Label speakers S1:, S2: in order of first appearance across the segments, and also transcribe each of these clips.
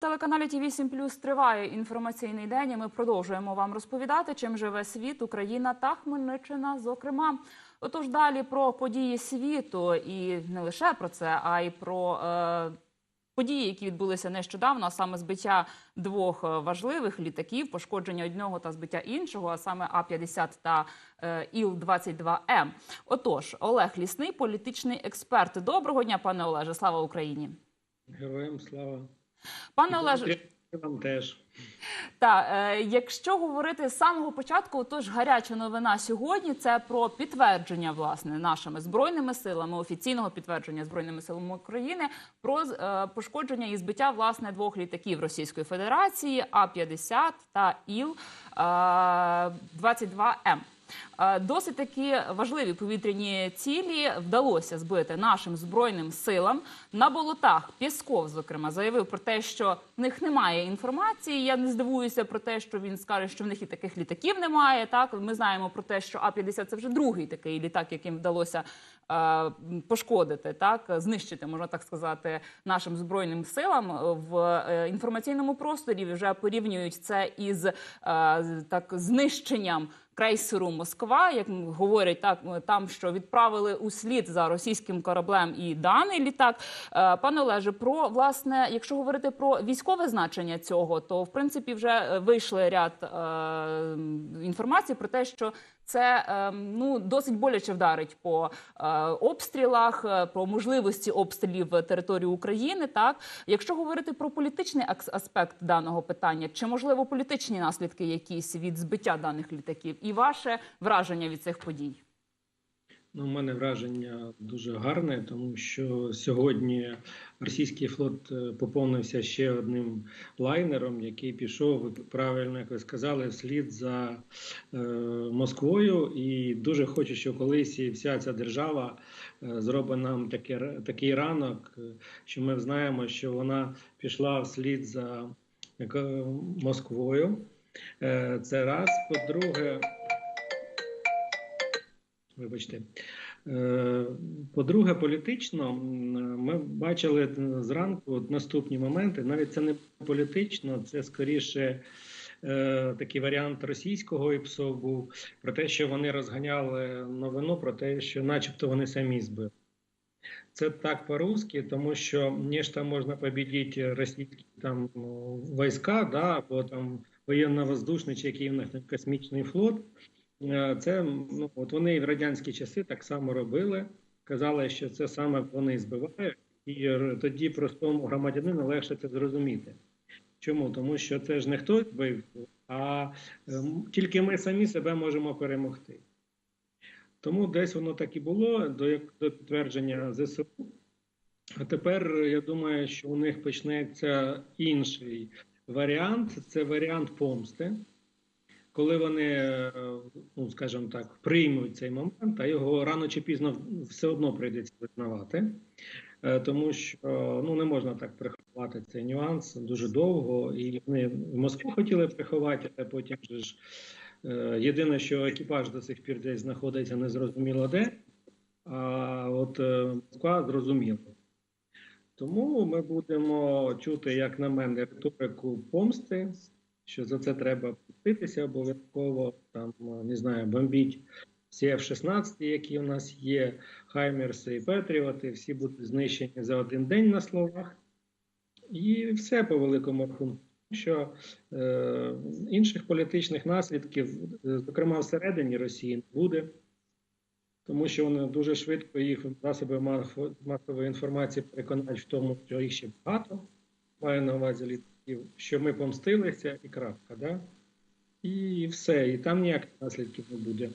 S1: Телеканалі ті 8 Плюс триває інформаційний день. і Ми продовжуємо вам розповідати, чим живе світ, Україна та Хмельниччина. Зокрема, отож далі про події світу, і не лише про це, а й про е, події, які відбулися нещодавно, а саме збиття двох е, важливих літаків, пошкодження одного та збиття іншого, а саме А 50 та е, іл 22 м Отож, Олег Лісний, політичний експерт. Доброго дня, пане Олеже. Слава Україні.
S2: Героям слава.
S1: Пане Олеже,
S2: Вам теж.
S1: та е, якщо говорити з самого початку, тож гаряча новина сьогодні це про підтвердження власне нашими збройними силами, офіційного підтвердження збройними силами України про е, пошкодження і збиття власне двох літаків Російської Федерації А 50 та Іл 22 М. Досить такі важливі повітряні цілі вдалося збити нашим збройним силам на болотах. Пєсков, зокрема, заявив про те, що в них немає інформації. Я не здивуюся про те, що він скаже, що в них і таких літаків немає. Так ми знаємо про те, що А 50 це вже другий такий літак, яким вдалося е, пошкодити, так знищити, можна так сказати, нашим збройним силам в е, інформаційному просторі. Вже порівнюють це із е, так знищенням крейсеру Москва, як говорять так, там що відправили у слід за російським кораблем і даний літак. Е, Пане Олеже, про власне, якщо говорити про військове значення цього, то в принципі вже вийшли ряд е, інформації про те, що це е, ну досить боляче вдарить по е, обстрілах, е, про можливості обстрілів території України. Так, якщо говорити про політичний аспект даного питання, чи можливо політичні наслідки якісь від збиття даних літаків, і ваше враження від цих подій?
S2: Ну, у мене враження дуже гарне, тому що сьогодні російський флот е, поповнився ще одним лайнером, який пішов, правильно як ви сказали, вслід за е, Москвою. І дуже хочу, що колись і вся ця держава е, зробить нам таке, такий ранок, е, що ми знаємо, що вона пішла вслід за е, Москвою. Е, Це раз. По-друге, Вибачте. Е, По-друге, політично ми бачили зранку наступні моменти. Навіть це не політично, це скоріше е, такий варіант російського ІПСО був про те, що вони розганяли новину про те, що, начебто, вони самі збили. Це так по-русски, тому що нечто можна побідіти російські там війська, да, або там воєнно-воздушний чи який у них космічний флот. Е, Це ну от вони в радянські часи так само робили. Казали, що це саме вони збивають, і тоді простому громадянину легше це зрозуміти. Чому? Тому що це ж не хтось збив, а ем, тільки ми самі себе можемо перемогти. Тому десь воно так і було до, до підтвердження ЗСУ. А тепер я думаю, що у них почнеться інший варіант це варіант помсти коли вони, е, ну скажімо так, приймуть цей момент, а його рано чи пізно все одно прийдеться визнавати, Е, тому що ну не можна так приховати цей нюанс дуже довго. І вони в Москві хотіли приховати, а потім ж е, єдине, що екіпаж до сих пір десь знаходиться незрозуміло де, а от Москва зрозуміла. Тому ми будемо чути, як на мене, риторику помсти, що за це треба платитися обов'язково, там, не знаю, бомбіть всі F-16, які у нас є, Хаймерси і Петріоти, всі будуть знищені за один день на словах. І все по великому рахунку. Що е, інших політичних наслідків, е, зокрема всередині Росії, не буде, тому що вони дуже швидко їх засоби масової інформації переконають в тому, що їх ще багато, маю на увазі літаків, що ми помстилися і крапка. Да? І все, і там ніяких наслідків не буде.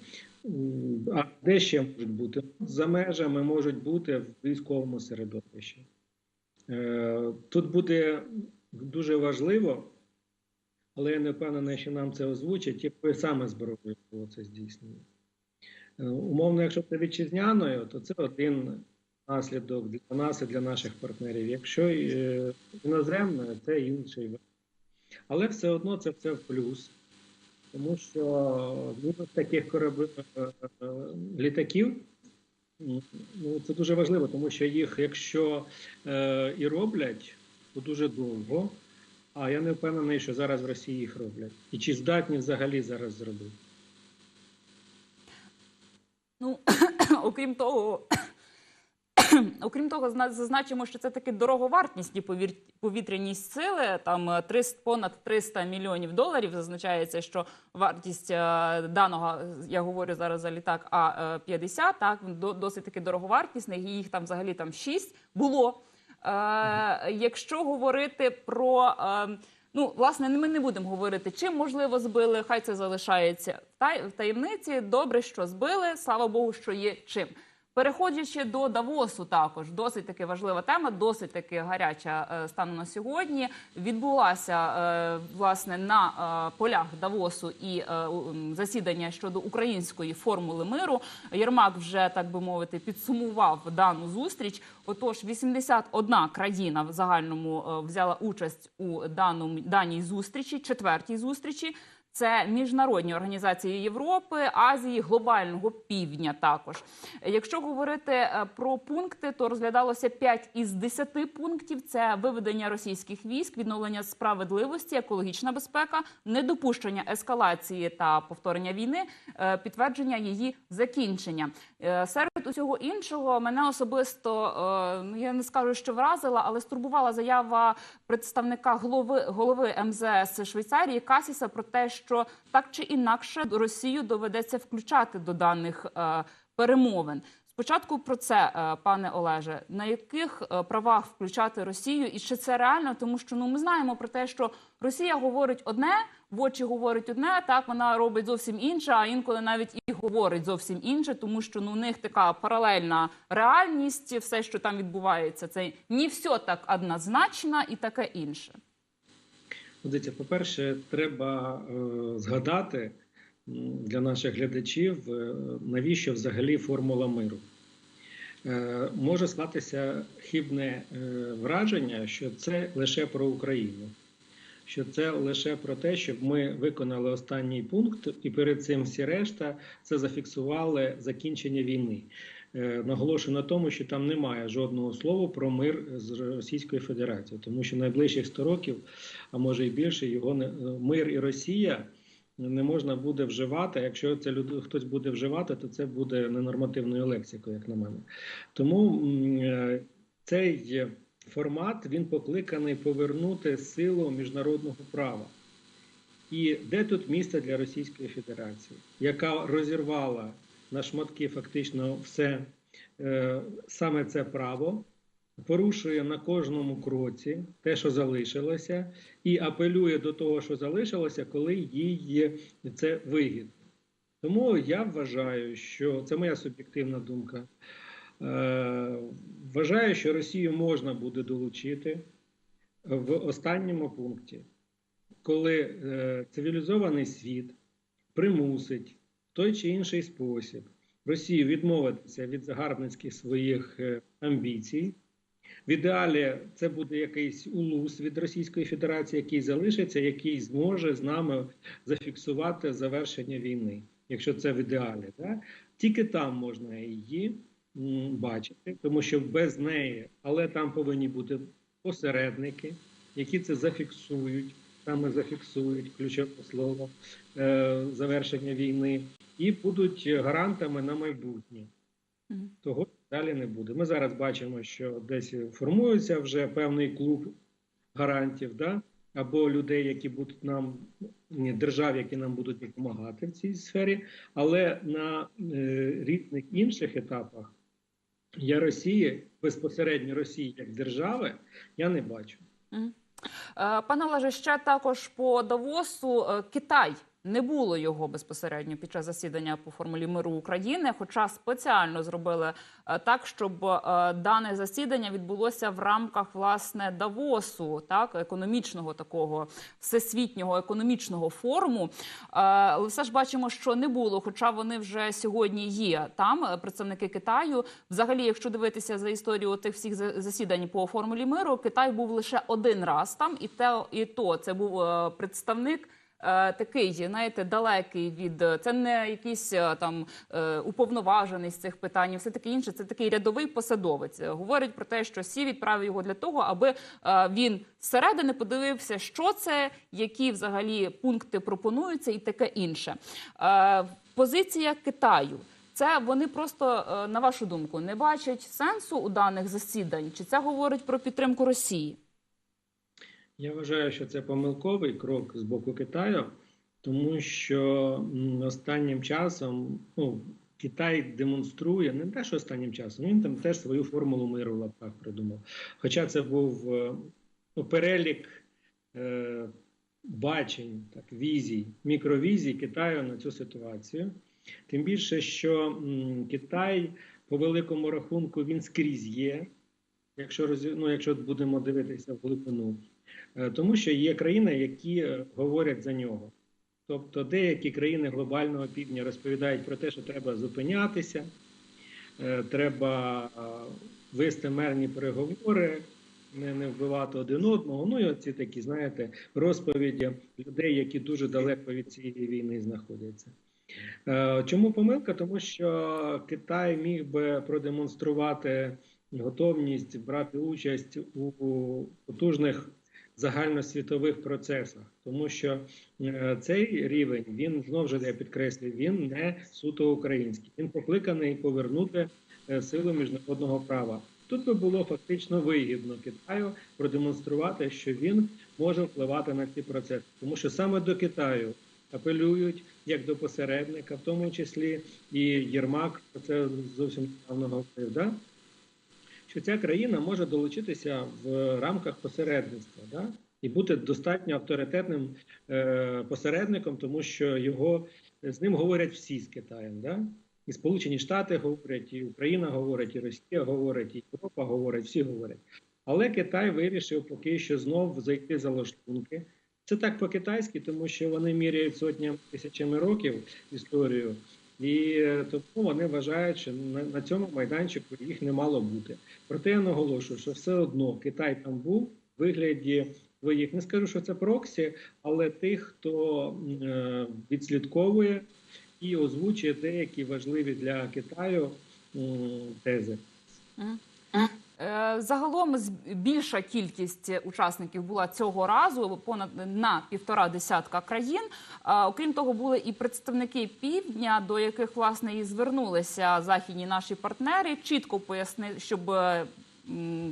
S2: А де ще можуть бути? За межами можуть бути в військовому середовищі. Е, Тут буде дуже важливо, але я не впевнений, що нам це озвучать, якою саме зброєю було це здійснено. Е, Умовно, якщо це вітчизняною, то це один наслідок для нас і для наших партнерів. Якщо е, іноземною, це інший. Але все одно це все в плюс. Тому що мінус таких корабли, е, е, літаків ну, це дуже важливо, тому що їх, якщо е, і роблять, то дуже довго. А я не впевнений, що зараз в Росії їх роблять. І чи здатні взагалі зараз зробити?
S1: Ну окрім того, окрім того, зна- зазначимо, що це таки дороговартісні повітряні сили. Там е, 300, понад 300 мільйонів доларів. Зазначається, що вартість е, даного, я говорю зараз за літак, а 50 так до- досить таки дороговартісних. Їх там взагалі там 6 було. Е, якщо говорити про е, ну, власне, ми не будемо говорити, чим можливо збили. Хай це залишається в тай- в таємниці. Добре, що збили. Слава Богу, що є чим. Переходячи до Давосу, також досить таки важлива тема, досить таки гаряча е, станом на сьогодні. Відбулася е, власне на е, полях Давосу і засідання щодо української формули миру. Єрмак вже так би мовити підсумував дану зустріч. Отож, 81 країна в загальному взяла участь у даному даній зустрічі, четвертій зустрічі. Це міжнародні організації Європи, Азії, глобального півдня. Також, якщо говорити е, про пункти, то розглядалося 5 із 10 пунктів: це виведення російських військ, відновлення справедливості, екологічна безпека, недопущення ескалації та повторення війни, е, підтвердження її закінчення. Е, Серед усього іншого мене особисто ну я не скажу, що вразила, але стурбувала заява представника голови голови МЗС Швейцарії Касіса про те, що так чи інакше Росію доведеться включати до даних е, перемовин. Спочатку про це, е, пане Олеже, на яких е, правах включати Росію, і чи це реально? Тому що ну ми знаємо про те, що Росія говорить одне, в очі говорить одне, так вона робить зовсім інше, а інколи навіть і говорить зовсім інше, тому що ну у них така паралельна реальність, все, що там відбувається, це не все так однозначно і таке інше.
S2: Ну, Дивіться, по-перше, треба е, згадати для наших глядачів, е, навіщо взагалі формула миру. Е, може склатися хибне враження, що це лише про Україну, що це лише про те, щоб ми виконали останній пункт, і перед цим всі решта це зафіксували закінчення війни. Е, Наголошую на тому, що там немає жодного слова про мир з Російською Федерацією, тому що найближчих 100 років, а може і більше, його не мир і Росія не можна буде вживати. Якщо це люд... хтось буде вживати, то це буде ненормативною лексикою, як на мене. Тому е, цей формат він покликаний повернути силу міжнародного права. І де тут місце для Російської Федерації, яка розірвала на шматки фактично все е, саме це право, порушує на кожному кроці те, що залишилося, і апелює до того, що залишилося, коли їй це вигідно. Тому я вважаю, що це моя суб'єктивна думка. Е, вважаю, що Росію можна буде долучити в останньому пункті, коли е, цивілізований світ примусить той чи інший спосіб Росію відмовитися від загарбницьких своїх е, амбіцій. В ідеалі це буде якийсь улус від Російської Федерації, який залишиться, який зможе з нами зафіксувати завершення війни, якщо це в ідеалі. Да? Тільки там можна її бачити, тому що без неї, але там повинні бути посередники, які це зафіксують, саме зафіксують ключове слово е, завершення війни, і будуть гарантами на майбутнє. Того далі не буде. Ми зараз бачимо, що десь формується вже певний клуб гарантів, да? або людей, які будуть нам ні, держав, які нам будуть допомагати в цій сфері, але на е, різних інших етапах я Росії, безпосередньо Росії як держави, я не бачу.
S1: Е, Пане Олеже, ще також по Давосу Е, Китай. Не було його безпосередньо під час засідання по формулі миру України, хоча спеціально зробили е, так, щоб е, дане засідання відбулося в рамках власне Давосу, так економічного такого всесвітнього економічного форуму. Е, Але все ж бачимо, що не було, хоча вони вже сьогодні є там. Представники Китаю. Взагалі, якщо дивитися за історію тих всіх за- засідань по формулі миру, Китай був лише один раз там, і те і то це був представник такий, знаєте, далекий від е, це не якийсь е, там е, уповноважений з цих питань, все таке інше. Це такий рядовий посадовець. Е, Говорить про те, що Сі відправив його для того, аби е, він зсередини подивився, що це, які взагалі пункти пропонуються, і таке інше. Е, Позиція Китаю. Це вони просто, е, на вашу думку, не бачать сенсу у даних засідань? Чи це говорить про підтримку Росії?
S2: Я вважаю, що це помилковий крок з боку Китаю, тому що останнім часом ну, Китай демонструє не те, що останнім часом, він там теж свою формулу миру в лапках придумав. Хоча це був е, ну, перелік е, бачень, так, візій, мікровізій Китаю на цю ситуацію. Тим більше, що м, Китай по великому рахунку він скрізь є, якщо роз... ну, якщо будемо дивитися в глибину. Е, Тому що є країни, які е, говорять за нього. Тобто деякі країни глобального півдня розповідають про те, що треба зупинятися, е, треба вести мирні переговори, не, вбивати один одного. Ну і оці такі, знаєте, розповіді людей, які дуже далеко від цієї війни знаходяться. Чому помилка? Тому що Китай міг би продемонструвати готовність брати участь у потужних загальносвітових процесах, тому що е, цей рівень він знову ж я підкреслюю, він не суто український. Він покликаний повернути е, силу міжнародного права. Тут би було фактично вигідно Китаю продемонструвати, що він може впливати на ці процеси, тому що саме до Китаю апелюють як до посередника, в тому числі і Єрмак про це зовсім недавно говорив. Да? Що ця країна може долучитися в рамках посередництва да? і бути достатньо авторитетним е, посередником, тому що його з ним говорять всі з Китаєм. Да? І Сполучені Штати говорять, і Україна говорить, і Росія говорить, і Європа говорить, всі говорять. Але Китай вирішив поки що знов зайти за лаштунки. Це так по-китайськи, тому що вони міряють сотнями тисячами років історію, і е, тому вони вважають, що на, цьому майданчику їх не мало бути. Проте я наголошую, що все одно Китай там був в вигляді своїх, не скажу, що це проксі, але тих, хто е, відслідковує і озвучує деякі важливі для Китаю тези.
S1: Е, Загалом більша кількість учасників була цього разу понад на півтора десятка країн. Е, Окрім того, були і представники півдня, до яких власне і звернулися західні наші партнери. Чітко пояснили, щоб е,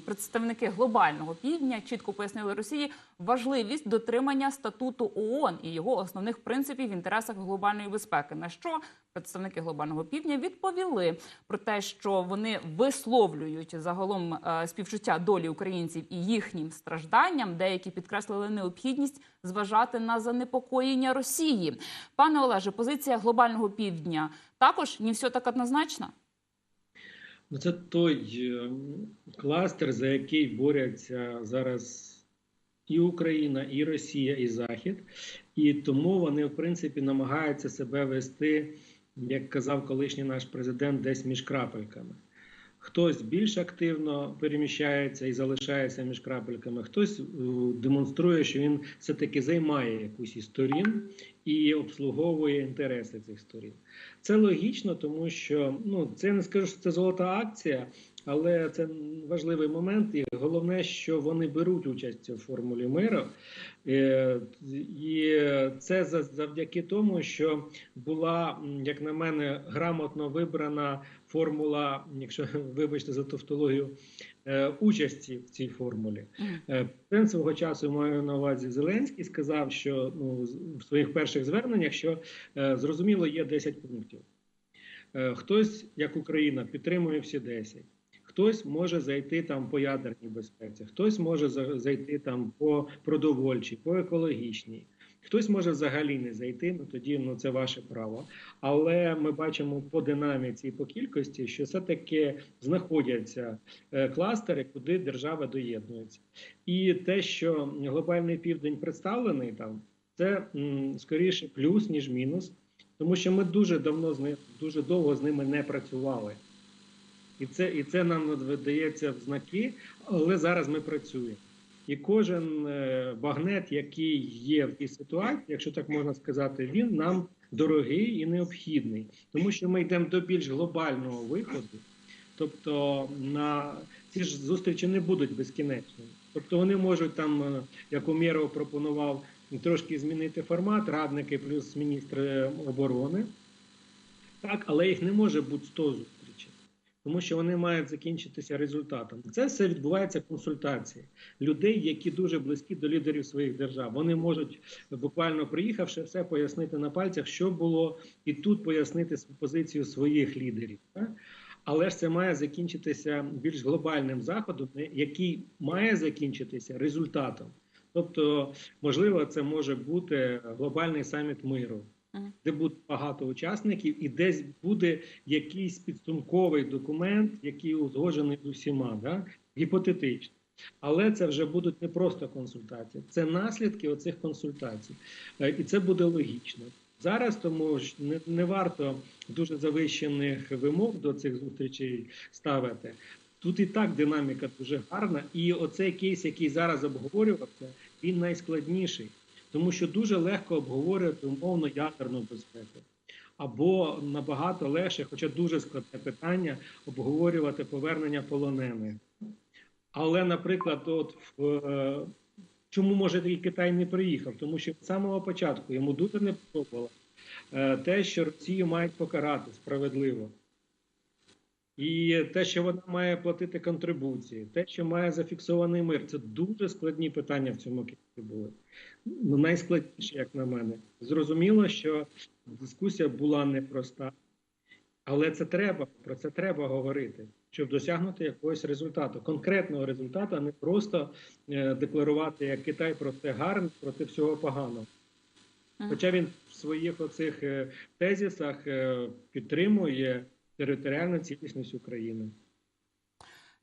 S1: представники глобального півдня чітко пояснили Росії важливість дотримання статуту ООН і його основних принципів в інтересах глобальної безпеки. На що представники глобального півдня відповіли про те, що вони висловлюють загалом е, співчуття долі українців і їхнім стражданням. Деякі підкреслили необхідність зважати на занепокоєння Росії. Пане Олеже, позиція глобального півдня також не все так однозначно.
S2: Це той е, кластер, за який борються зараз і Україна, і Росія, і Захід. І тому вони, в принципі, намагаються себе вести, як казав колишній наш президент, десь між крапельками. Хтось більш активно переміщається і залишається між крапельками, хтось е, демонструє, що він все-таки займає якусь із сторін і обслуговує інтереси цих сторін. Це логічно, тому що ну це не скажу, що це золота акція, але це важливий момент. І головне, що вони беруть участь в формулі миру. Е, І це за- завдяки тому, що була, як на мене, грамотно вибрана формула, якщо вибачте за тавтологію, е, участі в цій формулі. Е, Президент свого часу маю на увазі Зеленський сказав, що ну в своїх перших зверненнях, що зрозуміло є 10 пунктів. Хтось, як Україна, підтримує всі 10. Хтось може зайти там по ядерній безпеці, хтось може за- зайти там по продовольчій, по екологічній. Хтось може взагалі не зайти, ну тоді ну це ваше право. Але ми бачимо по динаміці і по кількості, що все-таки знаходяться е, кластери, куди держава доєднується. І те, що глобальний південь представлений там, це скоріше плюс ніж мінус, тому що ми дуже давно з ними дуже довго з ними не працювали. І це, і це нам видається в знаки, але зараз ми працюємо. І кожен е, багнет, який є в цій ситуації, якщо так можна сказати, він нам дорогий і необхідний, тому що ми йдемо до більш глобального виходу. Тобто на ці ж зустрічі не будуть безкінечними. Тобто вони можуть там, е, як Умєров пропонував, трошки змінити формат, радники плюс міністр оборони. Так, але їх не може бути 100 зустрічей, тому що вони мають закінчитися результатом. Це все відбувається консультації людей, які дуже близькі до лідерів своїх держав. Вони можуть буквально приїхавши, все пояснити на пальцях, що було, і тут пояснити позицію своїх лідерів. Але ж це має закінчитися більш глобальним заходом, який має закінчитися результатом. Тобто, можливо, це може бути глобальний саміт миру. Де буде багато учасників, і десь буде якийсь підсумковий документ, який узгоджений з усіма, да? гіпотетично. Але це вже будуть не просто консультації, це наслідки оцих консультацій. Е, І це буде логічно. Зараз тому ж не, не варто дуже завищених вимог до цих зустрічей ставити. Тут і так динаміка дуже гарна, і оцей кейс, який зараз обговорювався, він найскладніший, тому що дуже легко обговорювати умовно ядерну безпеку. Або набагато легше, хоча дуже складне питання, обговорювати повернення полонених. Але, наприклад, от в, е, чому може такий Китай не приїхав? Тому що з самого початку йому дуже не подобалося е, те, що Росію мають покарати справедливо. І те, що вона має платити контрибуції, те, що має зафіксований мир, це дуже складні питання в цьому кейсі були. Ну, найскладніше, як на мене. Зрозуміло, що дискусія була непроста, але це треба, про це треба говорити, щоб досягнути якогось результату, конкретного результату, а не просто е, декларувати, як Китай про це гарно, проти всього поганого. Хоча він в своїх оцих е, тезисах е, підтримує територіальну цілісність України.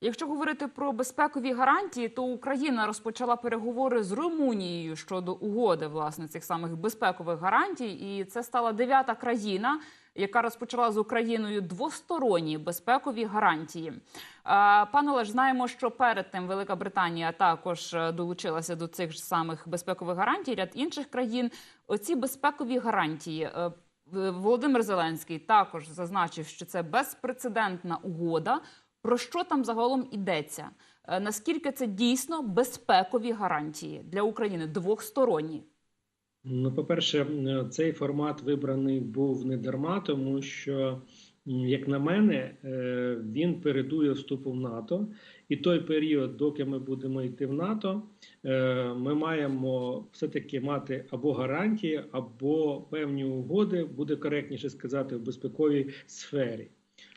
S1: Якщо говорити про безпекові гарантії, то Україна розпочала переговори з Румунією щодо угоди власне цих самих безпекових гарантій, і це стала дев'ята країна, яка розпочала з Україною двосторонні безпекові гарантії. Е, Пане Олеж, знаємо, що перед тим Велика Британія також е, долучилася до цих ж самих безпекових гарантій. Ряд інших країн. Оці безпекові гарантії. Е, Володимир Зеленський також зазначив, що це безпрецедентна угода. Про що там загалом йдеться? Е, Наскільки це дійсно безпекові гарантії для України двохсторонні?
S2: Ну, по-перше, цей формат вибраний був не дарма, тому що, як на мене, е, він передує вступу в НАТО. І той період, доки ми будемо йти в НАТО, е, ми маємо все-таки мати або гарантії, або певні угоди, буде коректніше сказати, в безпековій сфері.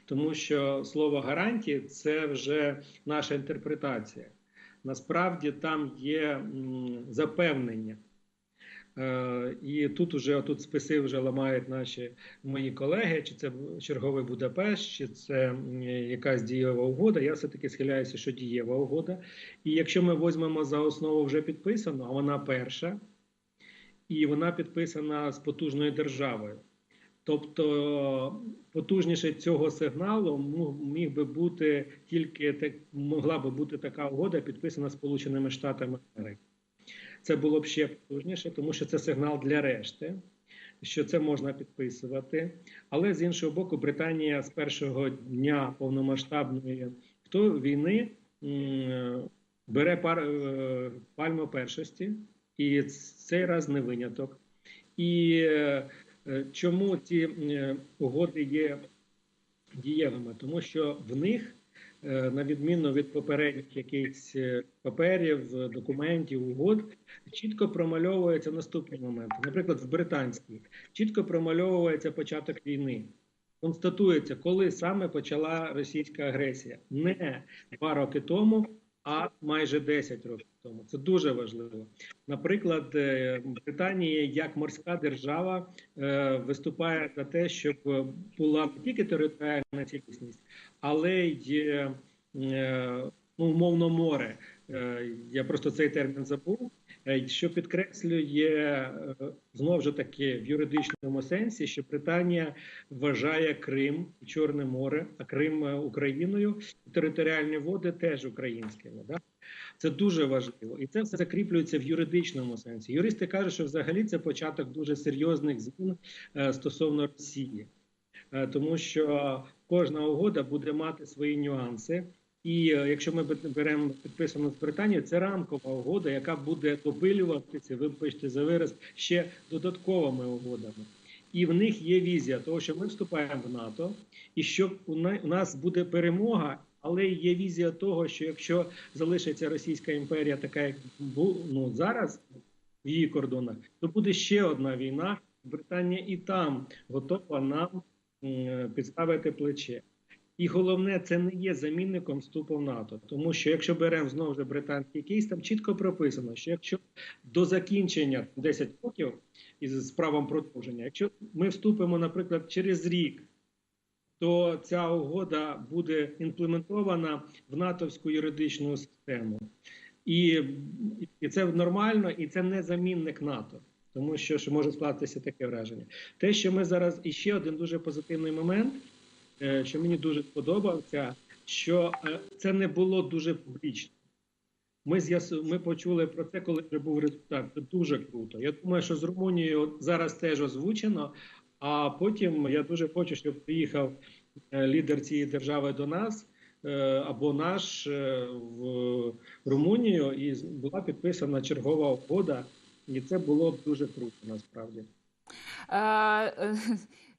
S2: Тому що слово гарантії це вже наша інтерпретація. Насправді там є запевнення. Е, І тут уже тут списи вже ламають наші мої колеги, чи це черговий Будапешт, чи це якась дієва угода. Я все-таки схиляюся, що дієва угода. І якщо ми візьмемо за основу вже підписану, а вона перша, і вона підписана з потужною державою. Тобто потужніше цього сигналу міг би бути тільки так, могла би бути така угода, підписана Сполученими Штатами Америки. Це було б ще потужніше, тому що це сигнал для решти, що це можна підписувати. Але з іншого боку, Британія з першого дня повномасштабної війни бере пар, е, пальму першості, і цей раз не виняток. І е, чому ці е, угоди є дієвими? Тому що в них, на відміну від попередніх якихось е, паперів, е, документів, угод, чітко промальовується наступний момент. Наприклад, в британській чітко промальовується початок війни. Констатується, коли саме почала російська агресія, не два роки тому, а майже 10 років тому. Це дуже важливо. Наприклад, е, Британія як морська держава е, виступає за те, щоб була не тільки територіальна цілісність, але й е, ну, умовно море. Я просто цей термін забув. Е, Що підкреслює е, знову ж таки в юридичному сенсі, що Британія вважає Крим Чорне море, а Крим е, Україною, територіальні води теж українськими. Да? Це дуже важливо, і це все закріплюється в юридичному сенсі. Юристи кажуть, що взагалі це початок дуже серйозних змін стосовно Росії, тому що кожна угода буде мати свої нюанси. І е, якщо ми беремо підписану з Британією, це рамкова угода, яка буде допилюватися, вибачте за вираз, ще додатковими угодами. І в них є візія того, що ми вступаємо в НАТО, і що у нас буде перемога, але є візія того, що якщо залишиться Російська імперія, така як ну, зараз в її кордонах, то буде ще одна війна. Британія і там готова нам підставити плече. І головне, це не є замінником вступу в НАТО, тому що якщо беремо знову ж британський кейс, там чітко прописано, що якщо до закінчення 10 років із правом продовження, якщо ми вступимо, наприклад, через рік, то ця угода буде імплементована в натовську юридичну систему. І, і це нормально, і це не замінник НАТО. Тому що ж може скластися таке враження. Те, що ми зараз і ще один дуже позитивний момент, що мені дуже сподобався, що е, це не було дуже публічно. Ми ми почули про це, коли вже був результат. Це дуже круто. Я думаю, що з Румунією зараз теж озвучено. А потім я дуже хочу, щоб приїхав е, лідер цієї держави до нас е, або наш е, в Румунію, і була підписана чергова угода. І це було дуже круто насправді.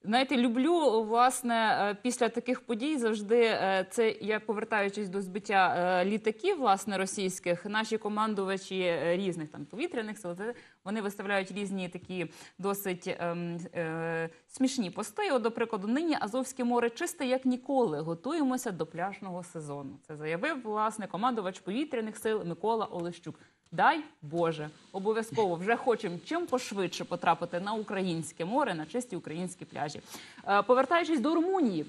S1: Знаєте, люблю власне е, після таких подій завжди е, це я повертаючись до збиття е, літаків, власне, російських, наші командувачі різних там повітряних сил, вони виставляють різні такі досить ем, е, смішні пости. От, до прикладу, нині Азовське море чисте як ніколи. Готуємося до пляжного сезону. Це заявив власне командувач повітряних сил Микола Олещук. Дай Боже, обов'язково вже хочемо чим пошвидше потрапити на українське море, на чисті українські пляжі. Е, Повертаючись до Румунії,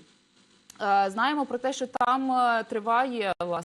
S1: е, знаємо про те, що там е, триває власне.